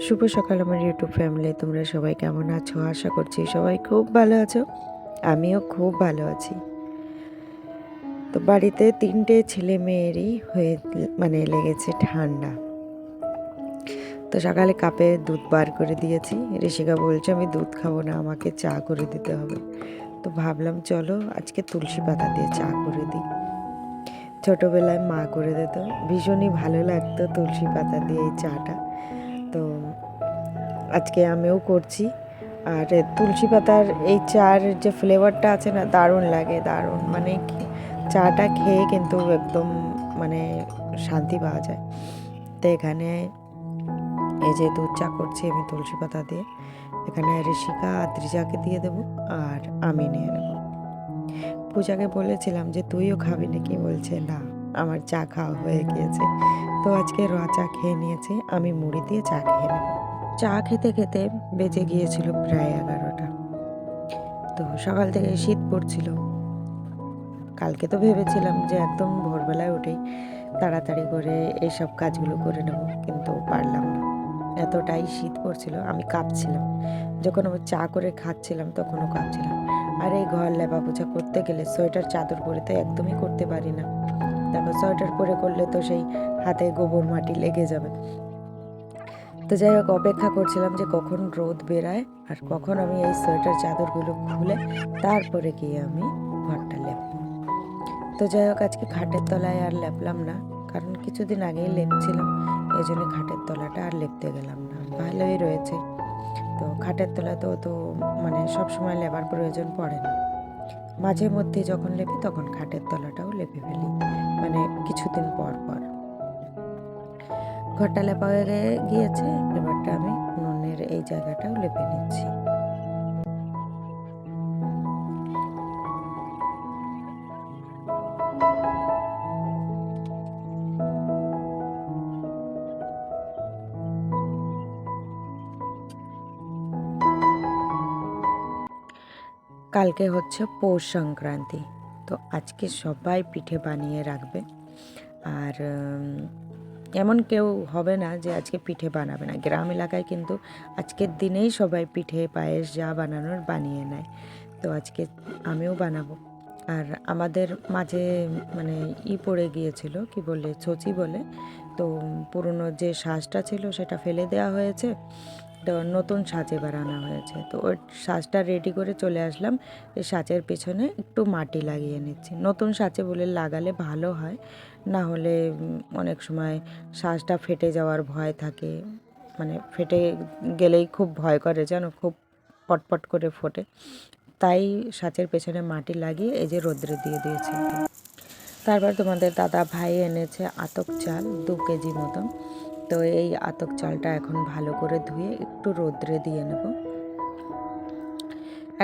শুভ সকাল আমার YouTube family তোমরা সবাই কেমন আছো? আশা করছি সবাই খুব ভালো আছো। আমিও খুব ভালো আছি। তো বাড়িতে তিনটে ছেলে মেয়েরই হয়ে মানে লেগেছে ঠান্ডা। তো সকালে কাপে দুধ বার করে দিয়েছি। ঋষিকা বলছে, আমি দুধ খাব না, আমাকে চা করে দিতে হবে। তো ভাবলাম, চলো, আজকে তুলসী পাতা দিয়ে চা করে দিই। ছোটোবেলায় মা করে দিত। ভীষণই ভালো লাগতো তুলসী পাতা দিয়ে এই চাটা। তো আজকে আমিও করছি। আর তুলসী পাতার এই চার যে ফ্লেভারটা আছে না, দারুণ লাগে, দারুণ। মানে চাটা খেয়ে কিন্তু একদম মানে শান্তি পাওয়া যায়। তো এখানে এই যে দুধ চা করছি আমি তুলসী পাতা দিয়ে। এখানে ঋষিকা আদ্রিজাকে দিয়ে দেবো আর আমি নিয়ে নেব। পূজাকে বলেছিলাম যে, তুইও খাবি নাকি? বলছে, না, আমার চা খাওয়া হয়ে গিয়েছে। তো আজকে র চা খেয়ে নিয়েছি, আমি মুড়ি দিয়ে চা খেয়ে নেব। চা খেতে খেতে বেজে গিয়েছিল প্রায় এগারোটা। তো সকাল থেকে শীত পড়ছিল। কালকে তো ভেবেছিলাম যে একদম ভোরবেলায় উঠেই তাড়াতাড়ি করে এইসব কাজগুলো করে নেব, কিন্তু পারলাম না। এতটাই শীত পড়ছিল, আমি কাঁপছিলাম। যখন আমি চা করে খাচ্ছিলাম, তখনও কাঁপছিলাম। আর এই ঘর লেপা পোছা করতে গেলে সোয়েটার, চাদর পরে তো একদমই করতে পারি না। তারপর সোয়েটার পরে করলে তো সেই হাতে গোবর মাটি লেগে যাবে। তো যাই হোক, অপেক্ষা করছিলাম যে কখন রোদ বেরায় আর কখন আমি এই সোয়েটার চাদরগুলো খুলে তারপরে গিয়ে আমি ঘরটা লেপব। তো যাই হোক, আজকে খাটের তলায় আর লেপলাম না, কারণ কিছুদিন আগেই লেপছিলাম এই জন্য খাটের তলাটা আর লেপতে গেলাম না, ভালোই রয়েছে। তো খাটের তলায় তো তো মানে সবসময় লেবার প্রয়োজন পড়ে না। মাঝে মধ্যে যখন লেপি, তখন খাটের তলাটাও লেপে ফেলি মানে কিছুদিন পর পর। ঘরটা লেপা হয়ে গিয়েছে, এবারটা আমি উনুনের এই জায়গাটাও লেপে নিচ্ছি। কালকে হচ্ছে পৌষ সংক্রান্তি। তো আজকে সবাই পিঠে বানিয়ে রাখবে। আর এমন কেউ হবে না যে আজকে পিঠে বানাবে না। গ্রাম এলাকায় কিন্তু আজকের দিনেই সবাই পিঠে, পায়েস যা বানানোর বানিয়ে নেয়। তো আজকে আমিও বানাবো। আর আমাদের মাঝে মানে ই পড়ে গিয়েছিল, কি বলে, ছচি বলে। তো পুরনো যে সাজটা ছিল সেটা ফেলে দেওয়া হয়েছে। নতুন সাজ আনা হয়েছে। তো ওই সাজটা রেডি করে চলে আসলাম। এই সাজের পেছনে একটু মাটি লাগিয়ে নিচ্ছি। নতুন সাজে বলে লাগালে ভালো হয়। না হলে অনেক সময় শ্বাসটা ফেটে যাওয়ার ভয় থাকে। মানে ফেটে গেলেই খুব ভয় করে যেন, খুব পটপট করে ফোটে। তাই সাঁচের পেছনে মাটি লাগিয়ে এই যে রোদ্রে দিয়ে দিয়েছি তারপর তোমাদের দাদা ভাই এনেছে আতক চাল দু কেজি মতন। তো এই আতক চালটা এখন ভালো করে ধুয়ে একটু রোদ্রে দিয়ে নেব।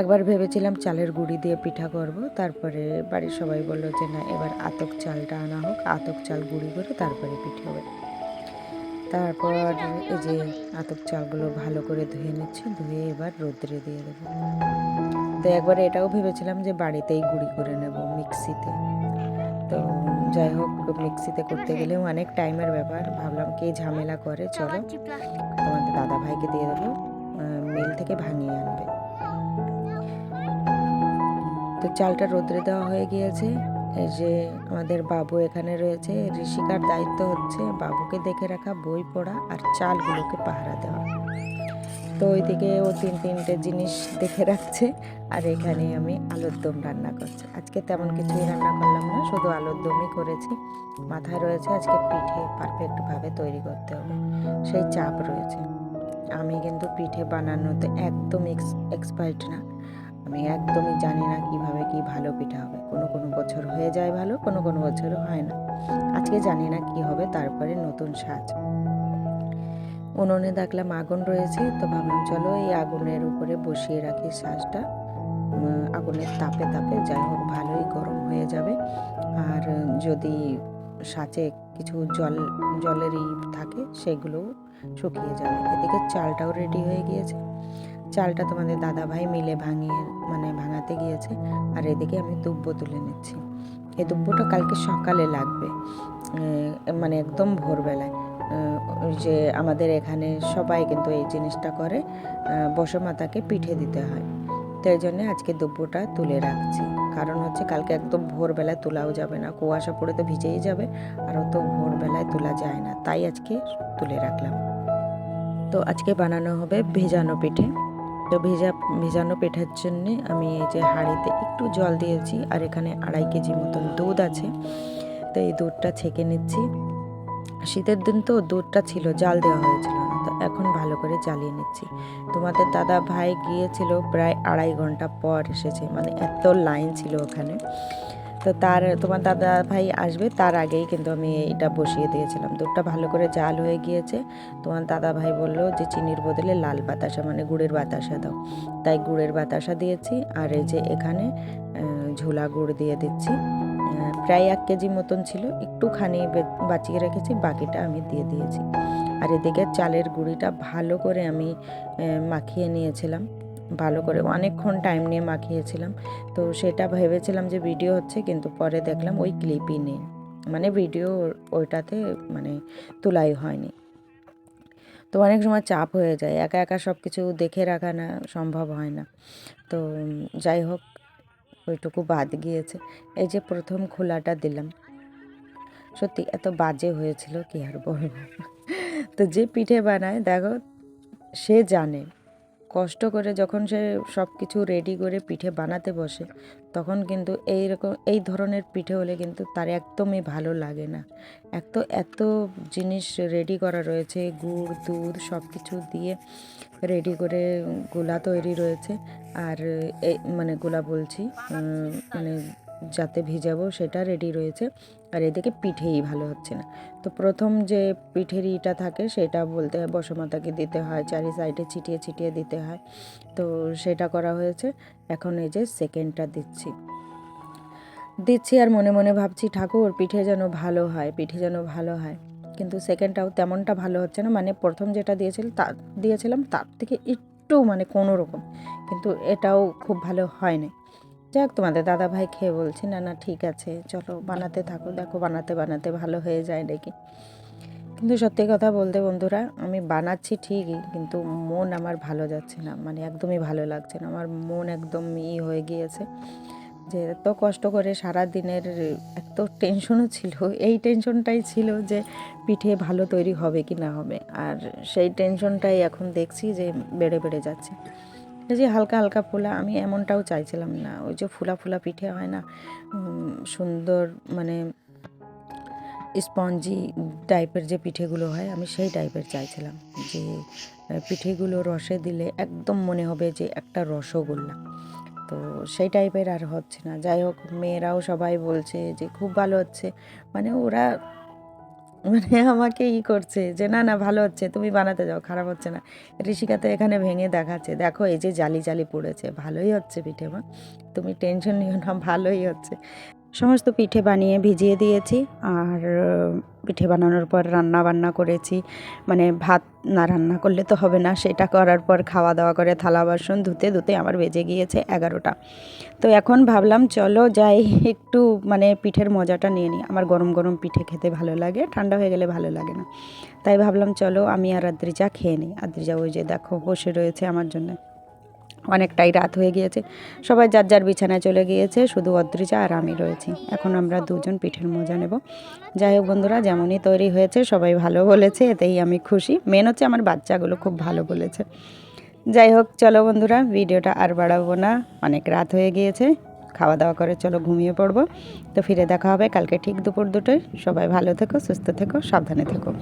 একবার ভেবেছিলাম চালের গুঁড়ি দিয়ে পিঠা করব, তারপরে বাড়ির সবাই বলল যে না, এবার আতক চালটা আনা হোক, আতক চাল গুঁড়ি করে তারপরে পিঠে হবে। তারপর এই যে আতক চালগুলো ভালো করে ধুয়ে নিচ্ছি, ধুয়ে এবার রোদ্রে দিয়ে দেবো। তো একবার এটাও ভেবেছিলাম যে বাড়িতেই গুঁড়ি করে নেব মিক্সিতে। তো যাই হোক মিক্সিতে করতে গেলেও অনেক টাইমের ব্যাপার। ভাবলাম কে ঝামেলা করে চলো। তোমাদের দাদা ভাইকে দিয়ে দেবো মিল থেকে ভাঙিয়ে আনবে। তো চালটা রোদ্রে দেওয়া হয়ে গিয়েছে। এই যে আমাদের বাবু এখানে রয়েছে ঋষিকার দায়িত্ব হচ্ছে বাবুকে দেখে রাখা বই পড়া আর চালগুলোকে পাহারা দেওয়া। তো ওইদিকে ও তিন তিনটে জিনিস দেখে রাখছে। আর এখানে আমি আলুর দম রান্না করছি। আজকে তেমন কিছুই রান্না করলাম না, শুধু আলুর দমই করেছি। মাথায় রয়েছে আজকে পিঠে পারফেক্টভাবে তৈরি করতে হবে। সেই চাপ রয়েছে। আমি কিন্তু পিঠে বানানোতে একদম এক্স এক্সপার্ট না। আমি একদমই জানি না কীভাবে কি ভালো পিঠা হবে। কোনো কোনো বছর হয়ে যায় ভালো, কোনো কোনো বছর হয় না। আজকে জানি না কি হবে, তারপরে নতুন সাজ উনুনে দেখলাম আগুন রয়েছে তো ভাবলাম চলো এই আগুনের উপরে বসিয়ে রাখি উম, আগুনের তাপে তাপে যাই হোক ভালোই গরম হয়ে যাবে। আর যদি সাঁচে কিছু জল জলের ই থাকে সেগুলোও শুকিয়ে যাবে। এদিকে চালটাও রেডি হয়ে গিয়েছে। চালটা তোমাদের দাদা ভাই মিলে ভাঙিয়ে মানে ভাঙাতে গিয়েছে। আর এদিকে আমি দুব্বো তুলে নিচ্ছি। এই দুব্বোটা কালকে সকালে লাগবে। মানে একদম ভোরবেলায়। যে আমাদের এখানে সবাই কিন্তু এই জিনিসটা করে বসমাতাকে পিঠে দিতে হয়। তো এই জন্য আজকে দুব্বটা তুলে রাখছি। কারণ হচ্ছে কালকে একদম ভোরবেলায় তোলাও যাবে না, কুয়াশা পড়ে তো ভিজেই যাবে, আর অত ভোরবেলায় তোলা যায় না। তাই আজকে তুলে রাখলাম। তো আজকে বানানো হবে ভেজানো পিঠে। তো ভেজা, ভেজানো পিঠার জন্যে আমি এই যে হাঁড়িতে একটু জল দিয়েছি, আর এখানে আড়াই কেজি মতন দুধ আছে। তো এই দুধটা ছেঁকে নিচ্ছি। শীতের দিন তো দুধটা ছিল, জাল দেওয়া হয়েছিল না, তো এখন ভালো করে জ্বালিয়ে নিচ্ছি। তোমাদের দাদা ভাই গিয়েছিল প্রায় আড়াই ঘণ্টা পর এসেছে মানে এত লাইন ছিল ওখানে। তো তার, তোমার দাদা ভাই আসবে, তার আগেই কিন্তু আমি এটা বসিয়ে দিয়েছিলাম। দুধটা ভালো করে জাল হয়ে গিয়েছে, তোমার দাদা ভাই বলল যে চিনির বদলে লাল বাতাসা মানে গুড়ের বাতাসা দাও। তাই গুড়ের বাতাসা দিয়েছি, আর এই যে এখানে ঝোলা গুড় দিয়ে দিচ্ছি। প্রায় এক কেজি মতন ছিল। একটুখানি বাঁচিয়ে রেখেছি, বাকিটা আমি দিয়ে দিয়েছি। আর এদিকে চালের গুঁড়িটা ভালো করে আমি মাখিয়ে নিয়েছিলাম। ভালো করে অনেকক্ষণ টাইম নিয়ে মাখিয়েছিলাম। তো সেটা ভেবেছিলাম যে ভিডিও হচ্ছে, কিন্তু পরে দেখলাম ওই ক্লিপই নেই। মানে ভিডিও ওইটাতে মানে তোলাই হয়নি। তো অনেক সময় চাপ হয়ে যায়। একা একা সব কিছু দেখে রাখা না, সম্ভব হয় না। তো যাই হোক ওইটুকু বাদ গিয়েছে। এই যে প্রথম খোলাটা দিলাম। সত্যি এত বাজে হয়েছিল, কি আর বলব? তো যে পিঠে বানায়, দেখো, সে জানে। কষ্ট করে যখন সে সব কিছু রেডি করে পিঠে বানাতে বসে, তখন কিন্তু এই রকম এই ধরনের পিঠে হলে কিন্তু তার একদমই ভালো লাগে না। এক তো এত জিনিস রেডি করা রয়েছে, গুড়, দুধ সব কিছু দিয়ে রেডি করে গোলা তৈরি রয়েছে। আর মানে গোলা বলছি মানে যাতে ভিজাবো সেটা রেডি রয়েছে। আর এদিকে পিঠেই ভালো হচ্ছে না। তো প্রথম যে পিঠের ইটা থাকে সেটা বলতে হয় বসমাতাকে দিতে হয়, চারি সাইডে ছিটিয়ে ছিটিয়ে দিতে হয়। তো সেটা করা হয়েছে। এখন এই যে সেকেন্ডটা দিচ্ছি। দিচ্ছি আর মনে মনে ভাবছি, ঠাকুর, পিঠে যেন ভালো হয়, পিঠে যেন ভালো হয়। কিন্তু সেকেন্ডটাও তেমনটা ভালো হচ্ছে না। মানে প্রথম যেটা দিয়েছিল, তা দিয়েছিলাম, তার থেকে একটু মানে কোনো রকম কিন্তু এটাও খুব ভালো হয়নি। যাক, তোমাদের দাদা ভাই খেয়ে বলছি, না না, ঠিক আছে, চলো বানাতে থাকো, দেখো বানাতে বানাতে ভালো হয়ে যায় নাকি? কিন্তু সত্যি কথা বলতে বন্ধুরা, আমি বানাচ্ছি ঠিকই, কিন্তু মন আমার ভালো যাচ্ছে না মানে একদমই ভালো লাগছে না, আমার মন একদম ই হয়ে গিয়েছে যে এত কষ্ট করে সারা দিনের এত টেনশনও ছিল, এই টেনশনটাই ছিল যে পিঠে ভালো তৈরি হবে কি না হবে, আর সেই টেনশনটাই এখন দেখছি যে বেড়ে বেড়ে যাচ্ছে। যে হালকা হালকা ফোলা, আমি এমনটাও চাইছিলাম না। ওই যে ফুলা ফুলা পিঠে হয় না সুন্দর মানে স্পঞ্জি টাইপের যে পিঠেগুলো হয়, আমি সেই টাইপের চাইছিলাম যে পিঠেগুলো রসে দিলে একদম মনে হবে যে একটা রসগোল্লা। তো সেই টাইপের আর হচ্ছে না। যাই হোক, মেয়েরাও সবাই বলছে যে, খুব ভালো হচ্ছে। মানে ওরা মানে আমাকে ই করছে যে, না না, ভালো হচ্ছে, তুমি বানাতে যাও, খারাপ হচ্ছে না। ঋষিকা তো এখানে ভেঙে দেখাচ্ছে, দেখো, এই যে জালি জালি পড়েছে, ভালোই হচ্ছে পিঠে মা তুমি টেনশন নিও না, ভালোই হচ্ছে। সমস্ত পিঠে বানিয়ে ভিজিয়ে দিয়েছি আর পিঠে বানানোর পর রান্না বান্না করেছি। মানে ভাত না রান্না করলে তো হবে না, সেটা করার পর খাওয়া দাওয়া করে থালা বাসন ধুতে ধুতে আমার বেজে গিয়েছে এগারোটা। তো এখন ভাবলাম, চলো যাই, একটু মানে পিঠের মজাটা নিয়ে নিই। আমার গরম গরম পিঠে খেতে ভালো লাগে, ঠান্ডা হয়ে গেলে ভালো লাগে না। তাই ভাবলাম, চলো আমি আর আদ্রিজা খেয়ে নিই। আদ্রিজা ওই যে দেখো, বসে রয়েছে আমার জন্য। অনেকটাই রাত হয়ে গিয়েছে। সবাই যার যার বিছানায় চলে গিয়েছে, শুধু অদ্রিজা আর আমি রয়েছি। এখন আমরা দুজন পিঠের মজা নেব। যাই হোক বন্ধুরা, যেমনই তৈরি হয়েছে, সবাই ভালো বলেছে, এতেই আমি খুশি। মেন হচ্ছে আমার বাচ্চাগুলো খুব ভালো বলেছে। যাই হোক, চলো বন্ধুরা, ভিডিওটা আর বাড়াবো না। অনেক রাত হয়ে গিয়েছে, খাওয়া দাওয়া করে চলো ঘুমিয়ে পড়ব। তো ফিরে দেখা হবে কালকে ঠিক দুপুর দুটোয়। সবাই ভালো থেকো, সুস্থ থেকো, সাবধানে থেকো।